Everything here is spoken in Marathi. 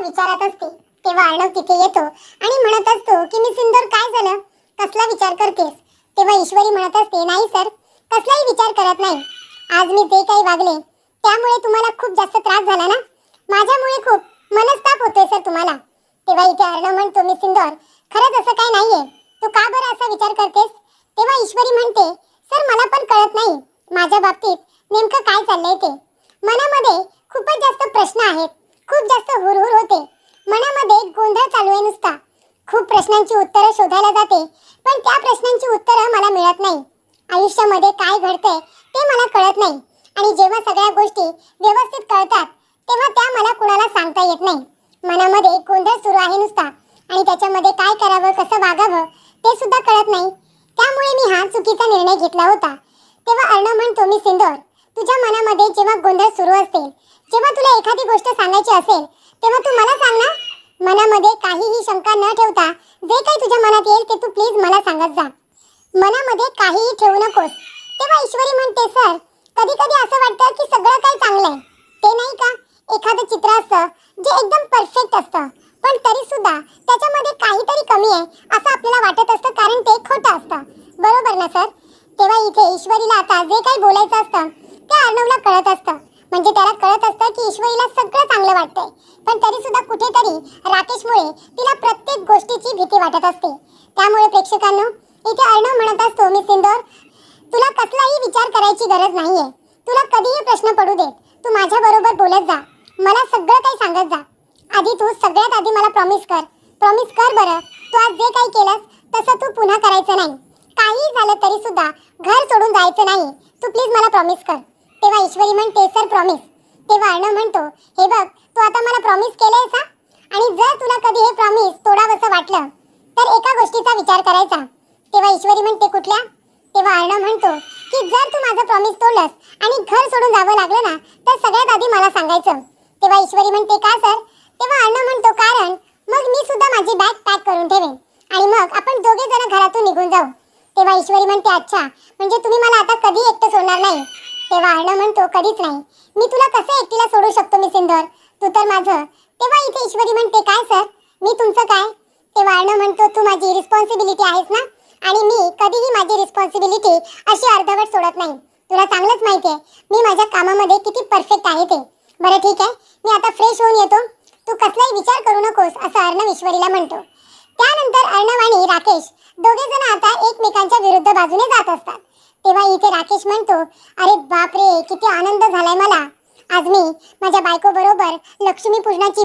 विचारात असते. तेव्हा अर्णव तिथे येतो आणि म्हणत असतो की मी सुंदर काय झालं? कसला विचार करतेस? तेव्हा ईश्वरी म्हणत असते नाही सर कसलाही विचार करत नाही. आज मी जे काही वागले त्यामुळे तुम्हाला खूप जास्त त्रास झाला ना? माझ्यामुळे खूप. मनस्ताप होतोय सर तुम्हाला. तेव्हा इथे अर्णव म्हणतो मी सिंदोर. खरंच असं काय नाहीये. तू का बरं असा विचार करतेस? तेव्हा ईश्वरी म्हणते सर मला पण कळत नाही. माझ्या बाबतीत नेमकं काय चाललंय ते? मनामध्ये खूपच जास्त प्रश्न आहेत. खूप जास्त हुरहुर होते. मनामध्ये गोंधळ चालू आहे नुसता. खूप प्रश्नांची उत्तरं शोधायला जाते पण त्या प्रश्नांची उत्तरं मला मिळत नाही. आयुष्यामध्ये काय घडतंय ते मला कळत नाही. आणि जेव्हा सगळ्या गोष्टी व्यवस्थित कळतात तेव्हा त्या मला कुणाला सांगता येत नाही. मनामध्ये गोंधळ सुरू आहे नुसता. आणि त्याच्यामध्ये काय करावं कसं वागावं ते सुद्धा कळत नाही. त्यामुळे मी हा चुकीचा निर्णय घेतला होता. तेव्हा अर्णव म्हणतो मी सिंदोर. तुझ्या मनामध्ये जेव्हा गोंधळ सुरू असेल जेव्हा तुला एखादी गोष्ट सांगायची असेल तेव्हा तू मला सांग ना. मनामध्ये काहीही शंका न ठेवता जे काही तुझ्या मनात येईल ते तू प्लीज मला सांगत जा. मनामध्ये काहीही ठेवू नकोस. तेव्हा ईश्वरी म्हणते सर कधी कधी असं वाटतं की सगळं काही चांगलं आहे. ते नाही का? एखादं चित्र असतं जे एकदम परफेक्ट असतं. पण तरी सुद्धा त्याच्यामध्ये काहीतरी कमी आहे असं आपल्याला वाटत असतं कारण ते खोटं असतं. बरोबर ना सर? तेव्हा इथे ईश्वरीला आता जे काही बोलायचं असतं ते अर्णवला कळत असतं. म्हणजे त्याला कळत असतं की ईश्वरीला सगळं चांगलं वाटतंय. पण तरी सुद्धा कुठेतरी राकेशमुळे तिला प्रत्येक गोष्टीची भीती वाटत असते. त्यामुळे प्रेक्षकांनो इथे अर्णव म्हणत असतो मी सिंदोर तुला कसलाही विचार करायची गरज नाहीये. तुला कधीही प्रश्न पडू देत. तू माझ्या बरोबर बोलत जा. मला सगळं काही सांगत जा. आधी तू सगळ्यात आधी मला प्रॉमिस कर. प्रॉमिस कर बरं. तू आज जे काही केलंस तसं तू पुन्हा करायचं नाही. काही झालं तरी सुद्धा घर सोडून जायचं नाही. तू प्लीज मला प्रॉमिस कर. तेव्हा ईश्वरी म्हणते सर प्रॉमिस तेव्हा अर्णव म्हणतो हे बघ तू आता मला प्रॉमिस केलंय का आणि जर तुला कधी हे प्रॉमिस तोडावंसं वाटलं तर एका गोष्टीचा विचार करायचा. तेव्हा ईश्वरी म्हणते कुठल्या? तेव्हा अर्णव म्हणतो की जर तू माझं प्रॉमिस तोडलंस आणि घर सोडून जावं लागलं ना तर सगळ्यात आधी मला सांगायचं. तेव्हा ईश्वरी म्हणते का सर? तेव्हा अर्णव म्हणतो कारण मग मी सुद्धा माझी बॅग पॅक करून ठेवेन आणि मग आपण दोघे जण घरातून निघून जाऊ. तेव्हा ईश्वरी म्हणते अच्छा म्हणजे तुम्ही मला आता कधी एकटं सोडणार नाही? तेव्हा अर्णव म्हणतो कधीच नाही. मी तुला कसं एकटीला सोडू शकतो मी सिंधर तू तर माझं. तेव्हा इथे ईश्वरी म्हणते काय सर? मी तुमचं काय? तेव्हा वाळणं म्हणतो तू माझी रिस्पॉन्सिबिलिटी आहेस ना? आणि मी कधीही माझी रिस्पॉन्सिबिलिटी अशी अर्धवट सोडत नाही. तुला चांगलंच माहिती आहे मी माझ्या कामामध्ये किती परफेक्ट आहे ते. बरं ठीक आहे. मी आता फ्रेश होऊन येतो. तू कसलाही विचार करू नकोस असं अर्णव ईश्वरीला म्हणतो. त्यानंतर अर्णव आणि राकेश दोघे जण आता एकमेकांच्या विरुद्ध बाजूने जात असतात. तेव्हा इथे राकेश म्हणतो अरे बापरे किती आनंद झालाय मला. आज मी माझ्या बायको बरोबर लक्ष्मी पूजनाची